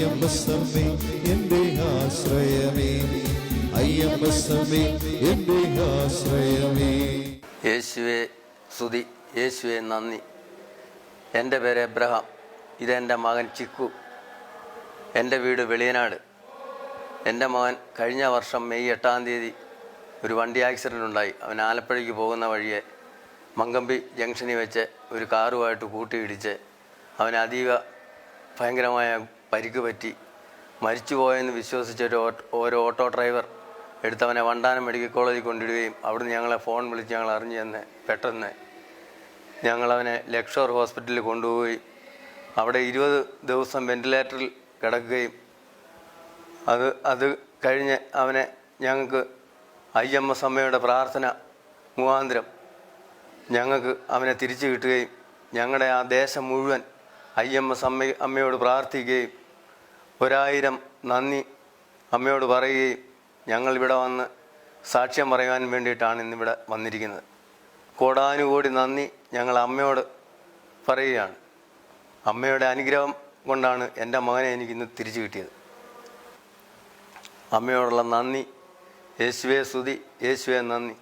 അയ്യമ്പസമ്മേ എന്റെ ആശ്രയമേ. അയ്യമ്പസമ്മേ എന്റെ ആശ്രയമേ. യേശുവെ സ്തുതി. യേശുവെ നന്ദി. എന്റെ പേര് എബ്രഹാം. ഇതെന്റെ മകൻ ചിക്കു. എന്റെ വീട് വെളിയനാട്. എന്റെ മകൻ കഴിഞ്ഞ വർഷം മെയ് എട്ടാം തീയതി ഒരു വണ്ടി ആക്സിഡന്റ് ഉണ്ടായി അവൻ ആലപ്പുഴയ്ക്ക് പോകുന്ന വഴിയെ മങ്കമ്പി ജംഗ്ഷനിൽ വെച്ച് ഒരു കാറുമായിട്ട് കൂട്ടിയിടിച്ച് അവൻ അതീവ ഭയങ്കരമായ പരിക്ക് പറ്റി. മരിച്ചുപോയെന്ന് വിശ്വസിച്ച ഒരു ഒരു ഓട്ടോ ഡ്രൈവർ എടുത്തവനെ വണ്ടാനം മെഡിക്കൽ കോളേജിൽ കൊണ്ടിടുകയും അവിടുന്ന് ഞങ്ങളെ ഫോൺ വിളിച്ച് ഞങ്ങൾ അറിഞ്ഞു തന്നെ പെട്ടെന്ന്. ഞങ്ങളവനെ ലക്ഷോർ ഹോസ്പിറ്റലിൽ കൊണ്ടുപോയി അവിടെ ഇരുപത് ദിവസം വെന്റിലേറ്ററിൽ കിടക്കുകയും അത് അത് കഴിഞ്ഞ് അവനെ ഞങ്ങൾക്ക് ഐ എം എസ് അമ്മയുടെ പ്രാർത്ഥന മുഖാന്തരം ഞങ്ങൾക്ക് അവനെ തിരിച്ചു കിട്ടുകയും ഞങ്ങളുടെ ആ ദേശം മുഴുവൻ ഐ എം എസ് അമ്മ അമ്മയോട് പ്രാർത്ഥിക്കുകയും ഒരായിരം നന്ദി അമ്മയോട് പറയുകയും ഞങ്ങൾ ഇവിടെ വന്ന് സാക്ഷ്യം പറയാൻ വേണ്ടിയിട്ടാണ് ഇന്നിവിടെ വന്നിരിക്കുന്നത്. കോടാനുകോടി നന്ദി ഞങ്ങൾ അമ്മയോട് പറയുകയാണ്. അമ്മയുടെ അനുഗ്രഹം കൊണ്ടാണ് എന്റെ മകനെ എനിക്കിന്ന് തിരിച്ചു കിട്ടിയത്. അമ്മയോടുള്ള നന്ദി. യേശുവേ സ്തുതി. യേശുവേ നന്ദി.